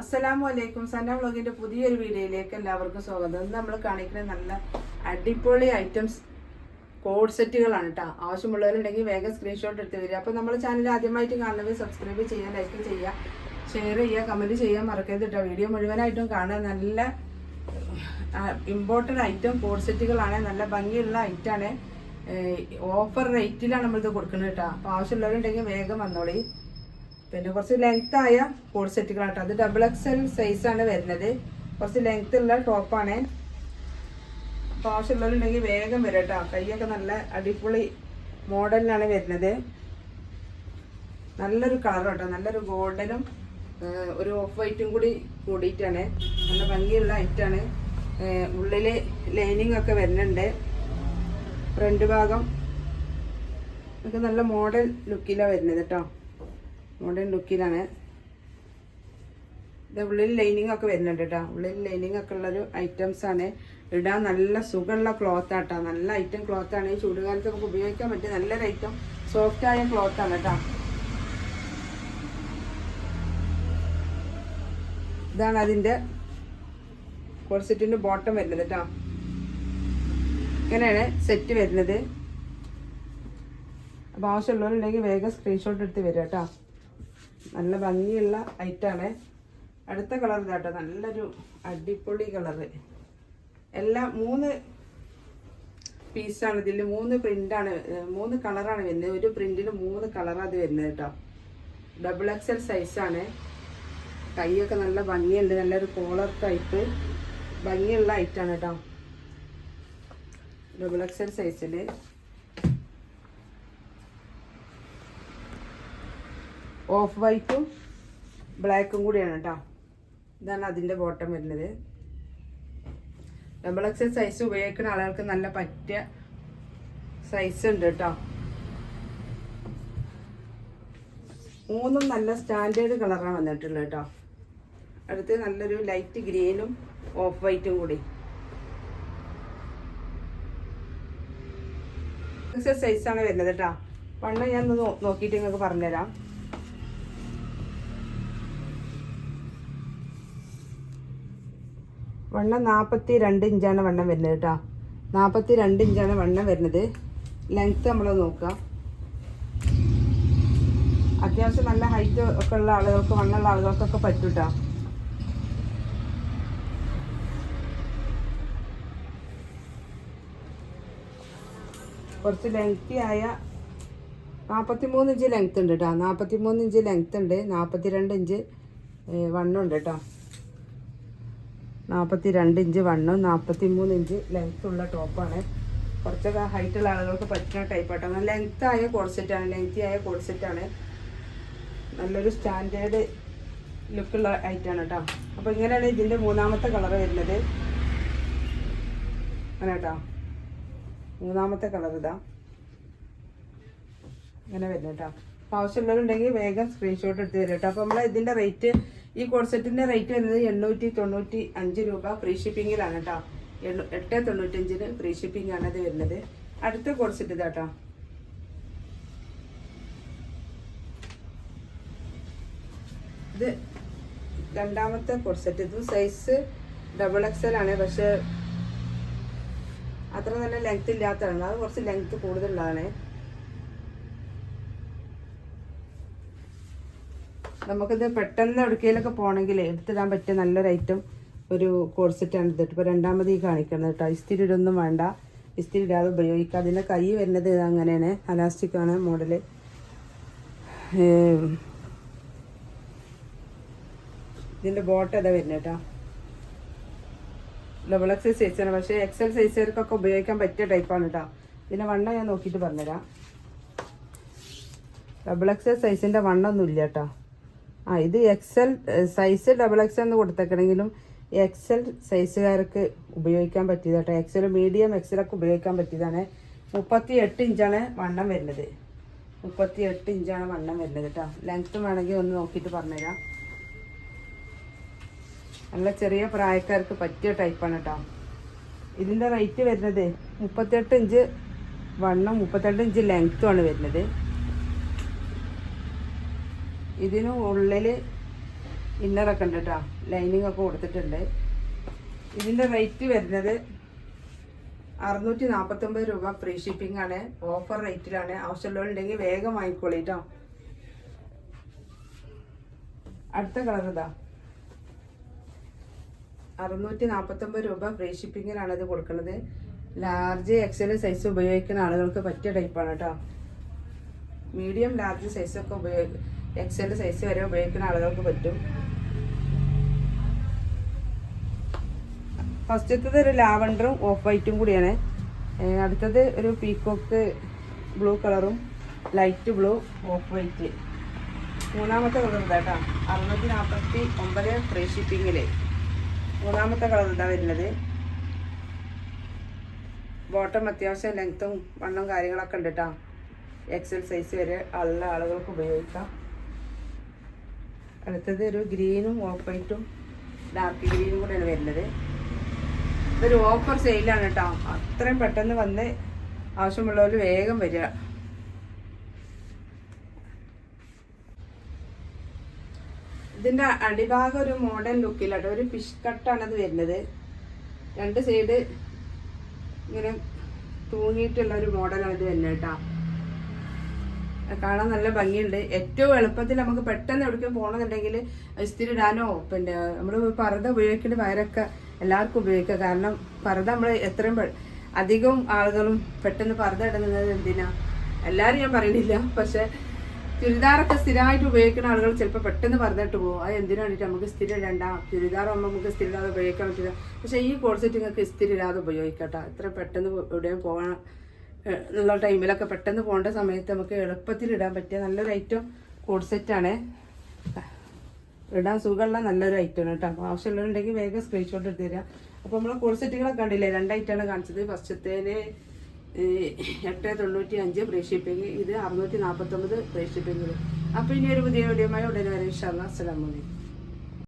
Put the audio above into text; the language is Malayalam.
അസ്സലാമു അലൈക്കും സന്ന വ്ളോഗിന്റെ പുതിയൊരു വീഡിയോയിലേക്ക് എല്ലാവർക്കും സ്വാഗതം. ഇന്ന് നമ്മൾ കാണിക്കുന്ന നല്ല അടിപൊളി ഐറ്റംസ് കോഡ് സെറ്റുകളാണ് കേട്ടോ ആവശ്യമുള്ളവരുണ്ടെങ്കിൽ വേഗം സ്ക്രീൻഷോട്ട് എടുത്ത് വരിക. അപ്പോൾ നമ്മുടെ ചാനൽ ആദ്യമായിട്ട് കാണുന്നവർ സബ്സ്ക്രൈബ് ചെയ്യുക ലൈക്ക് ചെയ്യുക ഷെയർ ചെയ്യുക കമന്റ് ചെയ്യാൻ മറക്കരുത് കേട്ടോ വീഡിയോ മുഴുവനായിട്ടും കാണുക. നല്ല ഇമ്പോർട്ടന്റ് ഐറ്റം കോഡ് സെറ്റുകളാണ്. നല്ല ഭംഗിയുള്ള ഐറ്റാണ് ഓഫർ റേറ്റിലാണ് നമ്മളിത് കൊടുക്കുന്നത് കേട്ടോ അപ്പോൾ ആവശ്യമുള്ളവരുണ്ടെങ്കിൽ വേഗം വന്നോളി. പിന്നെ കുറച്ച് ലെങ്ത് ആയ കോഡ് സെറ്റുകളാട്ടോ അത് ഡബിൾ എക്സ് എൽ ആണ് വരുന്നത്. കുറച്ച് ലെങ്ത് ഉള്ള ടോപ്പാണ് അപ്പോൾ ആവശ്യമുള്ളവരുണ്ടെങ്കിൽ വേഗം വരും കേട്ടോ. കൈയൊക്കെ നല്ല അടിപൊളി മോഡലിനാണ് വരുന്നത്. നല്ലൊരു കളർ കേട്ടോ. നല്ലൊരു ഗോൾഡനും ഒരു ഓഫ് വൈറ്റും കൂടി കൂടിയിട്ടാണ്. നല്ല ഭംഗിയുള്ള ഐറ്റാണ് ഉള്ളിൽ ലൈനിങ് ഒക്കെ വരുന്നുണ്ട്. ഫ്രണ്ട് ഭാഗം. ഒക്കെ നല്ല മോഡൽ ലുക്കിലാണ് വരുന്നത് കേട്ടോ. മോഡേൺ ലുക്കിലാണ് ഇത് ഉള്ളിൽ ലൈനിങ് ഒക്കെ വരുന്നുണ്ട് കേട്ടോ ഉള്ളിൽ ലൈനിങ് ഒക്കെ ഉള്ളൊരു ആണ്. ഇടാൻ നല്ല സുഖമുള്ള ക്ലോത്ത് ആട്ടോ നല്ല ഐറ്റം ക്ലോത്ത് ആണ്. ഈ നമുക്ക് ഉപയോഗിക്കാൻ പറ്റിയ നല്ലൊരു ഐറ്റം സോഫ്റ്റ് ആയ ക്ലോത്ത് ആണ് കേട്ടോ ഇതാണ് അതിന്റെ കോഴ്സെറ്റിന്റെ ബോട്ടം വരുന്നത് കേട്ടോ ഇങ്ങനെയാണ് സെറ്റ് വരുന്നത്. അപ്പോൾ ആവശ്യമുള്ളവരുണ്ടെങ്കിൽ വേഗം സ്ക്രീൻഷോട്ട് എടുത്ത് വരിക കേട്ടോ നല്ല ഭംഗിയുള്ള ഐറ്റാണ്. അടുത്ത കളർ ഇതാട്ടോ നല്ലൊരു അടിപൊളി കളറ് എല്ലാം മൂന്ന് പീസാണ് ഇതിൽ മൂന്ന് പ്രിന്റാണ് മൂന്ന് കളറാണ് വരുന്നത്. ഒരു പ്രിന്റിൽ മൂന്ന് കളറാണ് അത് വരുന്നത് കേട്ടോ. ഡബിൾ എക്സൽ സൈസാണ് കൈയൊക്കെ നല്ല ഭംഗിയുണ്ട് നല്ലൊരു കോളർ ടൈപ്പ് ഭംഗിയുള്ള ഐറ്റാണ് കേട്ടോ. ഡബിൾ എക്സൽ സൈസിൽ ഓഫ് വൈറ്റും ബ്ലാക്കും കൂടിയാണ് കേട്ടോ ഇതാണ് അതിന്റെ ബോട്ടം വരുന്നത്. ഡബിൾ എക്സൽ സൈസ് ഉപയോഗിക്കുന്ന ആളുകൾക്ക് നല്ല പറ്റിയ സൈസ് ഉണ്ട് കേട്ടോ മൂന്നും നല്ല സ്റ്റാൻഡേർഡ് കളറാണ് വന്നിട്ടുള്ളത് കേട്ടോ അടുത്ത് നല്ലൊരു ലൈറ്റ് ഗ്രീനും ഓഫ് വൈറ്റും കൂടി. സൈസാണ് വരുന്നത് കേട്ടോ വണ്ണം ഞാൻ നോക്കിയിട്ട് നിങ്ങൾക്ക് പറഞ്ഞുതരാം. വണ്ണം നാൽപ്പത്തി രണ്ട് ഇഞ്ചാണ് വണ്ണം വരുന്നത് കേട്ടോ നാൽപ്പത്തി രണ്ട് ഇഞ്ചാണ് വണ്ണം വരുന്നത്. ലെങ്ത്ത് നമ്മൾ നോക്കുക അത്യാവശ്യം നല്ല ഹൈറ്റ് ഒക്കെ ഉള്ള ആളുകൾക്ക് വണ്ണമുള്ള ആളുകൾക്കൊക്കെ പറ്റും കേട്ടോ കുറച്ച് ലെങ്തി ആയ നാൽപ്പത്തി മൂന്ന് ഇഞ്ച് ലെങ്ത് ഉണ്ട് കേട്ടോ നാൽപ്പത്തി മൂന്ന് ഇഞ്ച് ലെങ്ത് ഉണ്ട്. നാൽപ്പത്തി രണ്ട് ഇഞ്ച് വണ്ണം ഉണ്ട് കേട്ടോ നാൽപ്പത്തി രണ്ട് ഇഞ്ച് വണ്ണും നാൽപ്പത്തി മൂന്ന് ഇഞ്ച് ലെങ്ത് ഉള്ള ടോപ്പാണ് കുറച്ചൊക്കെ ഹൈറ്റ് ഉള്ള ആളുകൾക്ക് പറ്റുന്ന ടൈപ്പ് ആട്ടോ. നല്ല ലെങ്ത് ആയ കോഡ്സെറ്റാണ് ലെങ്തി ആയ കോഡ്സെറ്റാണ് നല്ലൊരു സ്റ്റാൻഡേർഡ് ലുക്കുള്ള ഐറ്റാണ് കേട്ടോ അപ്പോൾ ഇങ്ങനെയാണ് ഇതിന്റെ മൂന്നാമത്തെ കളർ വരുന്നത്. അങ്ങനെ മൂന്നാമത്തെ കളർ ഇതാ. ഇങ്ങനെ വരുന്നത് കേട്ടോ ആവശ്യമുള്ളവരുണ്ടെങ്കിൽ വേഗം സ്ക്രീൻഷോട്ട് എടുത്ത് തരും കേട്ടോ അപ്പോൾ നമ്മൾ ഇതിന്റെ റേറ്റ് ഈ കോഡ്സെറ്റിന്റെ റേറ്റ് വരുന്നത് എണ്ണൂറ്റി തൊണ്ണൂറ്റി അഞ്ച് രൂപ ഫ്രീ ഷിപ്പിങ്ങിലാണ് കേട്ടോ എണ്ണൂ എട്ട് തൊണ്ണൂറ്റഞ്ചിന് ഫ്രീ ഷിപ്പിംഗ് ആണ് ഇത് വരുന്നത്. അടുത്ത കോഡ്സെറ്റ് ഇതാട്ടോ ഇത് രണ്ടാമത്തെ കോഡ്സെറ്റ് ഇത് സൈസ് ഡബിൾ എക്സൽ ആണ്. പക്ഷേ അത്ര നല്ല ലെങ്ത് ഇല്ലാത്തതാണ്. അത് കുറച്ച് ലെങ്ത് കൂടുതലുള്ളതാണ്. നമുക്കിത് പെട്ടെന്ന് എവിടേക്കെങ്കിലൊക്കെ പോകണമെങ്കിൽ എടുത്തിടാൻ പറ്റിയ നല്ലൊരു ഐറ്റം ഒരു കോഴ്സെറ്റാണ് ഇതിട്ട് ഇപ്പോൾ രണ്ടാമത് ഈ കാണിക്കുന്നത് കേട്ടോ. ഇസ്തിരി ഇടൊന്നും വേണ്ട. ഇസ്തിരി ഇടാതെ ഉപയോഗിക്കുക. അതിന്റെ കൈ വരുന്നത് അങ്ങനെയാണ്. അലാസ്റ്റിക്കാണ് മോഡൽ. ഇതിന്റെ ബോട്ട് അതാ വരുന്നത് കേട്ടോ? ഡബിൾ എക്സൽ സൈസാണ് പക്ഷേ എക്സൽ സൈസുകാർക്കൊക്കെ ഉപയോഗിക്കാൻ പറ്റിയ ടൈപ്പാണ് കേട്ടോ. ഇതിന്റെ വണ്ണം ഞാൻ നോക്കിയിട്ട് പറഞ്ഞുതരാം. ഡബിൾ എക്സൽ സൈസിന്റെ വണ്ണമൊന്നും ഇല്ല കേട്ടോ. ആ ഇത് എക്സൽ സൈസ് ഡബിൾ എക്സൽ എന്ന് കൊടുത്തേക്കണമെങ്കിലും എക്സൽ സൈസുകാർക്ക് ഉപയോഗിക്കാൻ പറ്റിയത് കേട്ടോ. എക്സൽ മീഡിയം എക്സലൊക്കെ ഉപയോഗിക്കാൻ പറ്റിയതാണ്. മുപ്പത്തി എട്ട് ഇഞ്ചാണ് വണ്ണം വരുന്നത്. മുപ്പത്തി എട്ട് ഇഞ്ചാണ് വണ്ണം വരുന്നത് കേട്ടോ. ലെങ്ത്ത് വേണമെങ്കിൽ ഒന്ന് നോക്കിയിട്ട് പറഞ്ഞുതരാം. നല്ല ചെറിയ പ്രായക്കാർക്ക് പറ്റിയ ടൈപ്പാണ് കേട്ടോ. ഇതിന്റെ റേറ്റ് വരുന്നത് മുപ്പത്തെട്ട് ഇഞ്ച് വണ്ണം മുപ്പത്തെട്ട് ഇഞ്ച് ലെങ്ത്തുമാണ് വരുന്നത്. ഇതിന് ഉള്ളിൽ ഇന്നറൊക്കെ ഉണ്ട് കേട്ടോ ലൈനിങ് ഒക്കെ കൊടുത്തിട്ടുണ്ട്. ഇതിന്റെ റേറ്റ് വരുന്നത് അറുന്നൂറ്റി നാൽപ്പത്തൊമ്പത് രൂപ ഫ്രീ ഷിപ്പിംഗ് ആണ്. ഓഫർ റേറ്റിലാണ് ആവശ്യമുള്ളവർ ഉണ്ടെങ്കിൽ വേഗം വാങ്ങിക്കോളി കേട്ടോ അടുത്ത കളർ ഇതാ. അറുന്നൂറ്റി നാൽപ്പത്തൊമ്പത് രൂപ ഫ്രീ ഷിപ്പിങ്ങിനാണ് ഇത് കൊടുക്കുന്നത്. ലാർജ് എക്സൽ സൈസ് ഉപയോഗിക്കുന്ന ആളുകൾക്ക് പറ്റിയ ടൈപ്പാണ് കേട്ടോ മീഡിയം ലാർജ് സൈസൊക്കെ ഉപയോഗി എക്സൽ സൈസ് വരെ ഉപയോഗിക്കുന്ന ആളുകൾക്ക് പറ്റും. ഫസ്റ്റത്തത് ഒരു ലാവണ്ടറും ഓഫ് വൈറ്റും കൂടിയാണ്. അടുത്തത് ഒരു പീക്കോക്ക് ബ്ലൂ കളറും ലൈറ്റ് ബ്ലൂ ഓഫ് വൈറ്റ് മൂന്നാമത്തെ കളർ ഇതാ കേട്ടോ അറുന്നൂറ്റി നാൽപ്പത്തി ഒമ്പത് ഫ്രീ ഷിപ്പിങ്ങിൽ മൂന്നാമത്തെ കളർ ഇതാ വരുന്നത്. ബോട്ടം അത്യാവശ്യം ലെങ്ത്തും വണ്ണും കാര്യങ്ങളൊക്കെ ഉണ്ട് കേട്ടോ എക്സൽ സൈസ് വരെ ഉള്ള ആളുകൾക്ക് ഉപയോഗിക്കാം. അടുത്തത് ഒരു ഗ്രീനും ഓഫ് വൈറ്റും ഡാർക്ക് ഗ്രീനും കൂടെയാണ് വരുന്നത്. ഇതൊരു ഓഫർ സെയിലാണ് കേട്ടോ. അത്രയും പെട്ടെന്ന് വന്ന് ആവശ്യമുള്ളവർ വേഗം വരിക. ഇതിന്റെ അടിഭാഗം ഒരു മോഡേൺ ലുക്കിലാട്ടോ ഒരു ഫിഷ് കട്ടാണ് അത് വരുന്നത്. രണ്ട് സൈഡ് ഇങ്ങനെ തൂങ്ങിയിട്ടുള്ള ഒരു മോഡലാണ് ഇത് വരുന്നത് കേട്ടോ. കാണാൻ നല്ല ഭംഗിയുണ്ട്. ഏറ്റവും എളുപ്പത്തിൽ നമുക്ക് പെട്ടെന്ന് എവിടേക്കും പോകണമെന്നുണ്ടെങ്കിൽ ഇസ്തിരി ഇടാനോ പിന്നെ നമ്മൾ പർദ്ദ ഉപയോഗിക്കേണ്ട വയറൊക്കെ എല്ലാവർക്കും ഉപയോഗിക്കുക കാരണം പർദ്ദ നമ്മൾ എത്രയും അധികം ആളുകളും പെട്ടെന്ന് പർദ്ദ ഇടുന്നത് എന്തിനാ? എല്ലാവരും ഞാൻ പറയുന്നില്ല. പക്ഷെ ചുരിദാറൊക്കെ സ്ഥിരമായിട്ട് ഉപയോഗിക്കുന്ന ആളുകൾ ചിലപ്പോൾ പെട്ടെന്ന് പറഞ്ഞിട്ട് പോകും. അത് എന്തിനു വേണ്ടിയിട്ട് നമുക്ക് സ്ഥിരം ഇടണ്ട ചുരിദാറാകുമ്പോൾ നമുക്ക് സ്ഥിരം ഇല്ലാതെ ഉപയോഗിക്കാൻ പറ്റില്ല. പക്ഷേ ഈ കോഴ്സെറ്റ് നിങ്ങൾക്ക് സ്ഥിരം ഇല്ലാതെ ഉപയോഗിക്കട്ടോ. എത്ര പെട്ടെന്ന് എവിടെയും പോകണം ഉള്ള ടൈമിലൊക്കെ പെട്ടെന്ന് പോകേണ്ട സമയത്ത് നമുക്ക് എളുപ്പത്തിൽ ഇടാൻ പറ്റിയ നല്ലൊരു ഐറ്റം കോഡ് സെറ്റാണ് ഇടാൻ സുഖമുള്ള നല്ലൊരു ഐറ്റമാണ് കേട്ടോ. അപ്പോൾ ആവശ്യമുള്ളവരുണ്ടെങ്കിൽ വേഗം സ്ക്രീൻഷോട്ട് എടുത്ത് തരാം അപ്പോൾ നമ്മൾ കോഡ് സെറ്റുകളൊക്കെ കണ്ടില്ലേ? രണ്ട് ഐറ്റമാണ് കാണിച്ചത്. ഫസ്റ്റത്തേന് എട്ട് തൊണ്ണൂറ്റി അഞ്ച് ഫ്രീ ഇത് അറുന്നൂറ്റി നാൽപ്പത്തൊമ്പത് ഫ്രീ അപ്പോൾ ഇനി ഒരു പുതിയ വീഡിയോമായി ഉടനെ വരെ. ഇഷ്ടമാണ് അസ്സലാമു അലൈക്കും.